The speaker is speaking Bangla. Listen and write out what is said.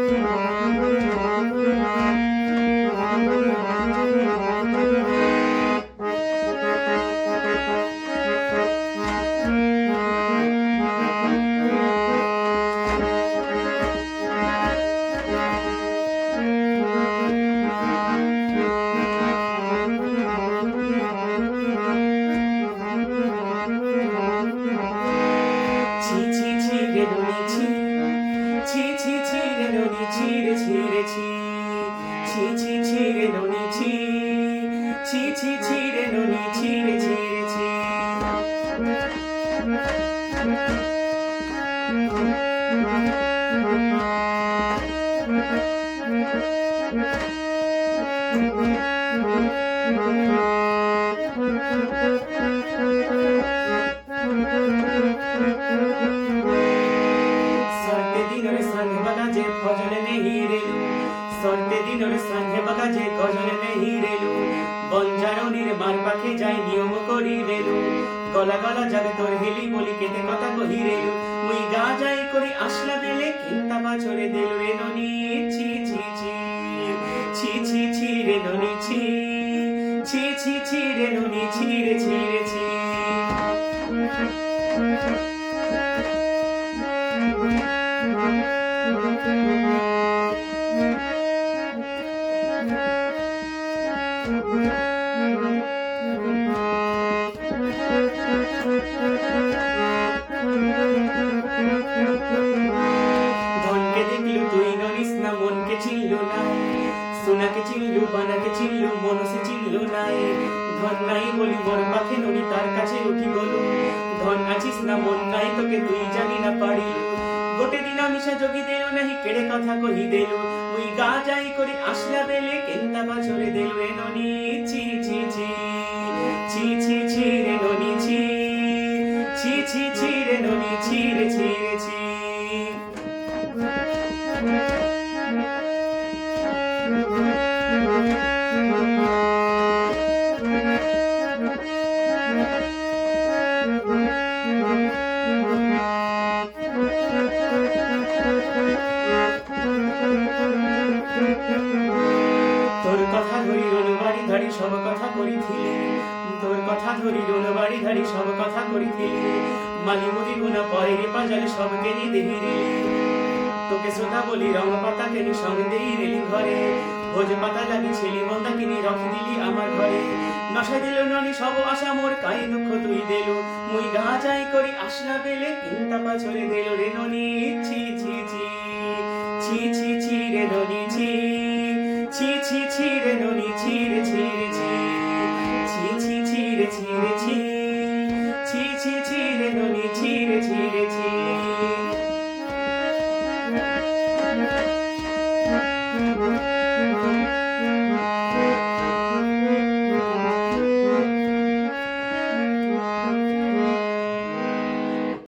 ছি রে ছি ছি ছি ছি রে ননি ছি ছি ছি ছি রে ননি ছি রে ছি রে ছি সর্তে দিনরে সঙ্গে বগা রেলু সর্তে দিনরে সঙ্গে বগা যে গজনে নেহি রেলু বঞ্জারণীর মার পাখে যাই নিয়ম করি রেলু গলা গলা যাবে তোর হেলি বলি কেতে কথা কহি রেলু মুই গা যাই করি আসলা বেলে কিন্তা বাছরে দিল রে ননি। ছি ছি ছি ছি ছি ছি রে ননি, ছি ছি ছি ছি রে ননি, ছি। উঠি গলু ধন আছিস না মন নাই তোকে তুই জানি না পারিলু গোটে দিন মিশা যোগী দেলু নাহি, কেড়ে কথা কহি দেলু। মুই গা যাই করি, আসলা বেলে কেন্তা বাছরে দেলু এ ননি, ছি ছি ছি। ছি ছি ছি রে ননি, ছি। ছি ছি ছি রে ননি, ছি রে ছি রে, ছি। তোর কথা ধরি রনু বাড়ি ধারি, সব কথা করিছিলে তোর কথা ধরি রনু বাড়ি ধারি, সব কথা করিছিলে মালি মুদি গুনা পরে রে পাজালে সব কেনি দেহি রে তোকে সোদা বলি, রং পাতা কেনি সঙ্গে রেলি ঘরে। ভোজ পাতা লাগি ছেলি মন্দা কিনি রখি দিলি আমার ঘরে। নশা দিল ননি সব আশা মোর, কাই দুঃখ তুই আসলা বেলে কিন্তা পাছরে দিল রে ননি, ছি ছি ছি। ছি ছি ছি রে ননি, ছি। ছি ছি ছি রে ননি, ছি রে ছি রে, ছি। ছি ছি ছি রে ছি রে, ছি। ছি ছি ছি রে ননি, ছি রে ছি রে, ছি।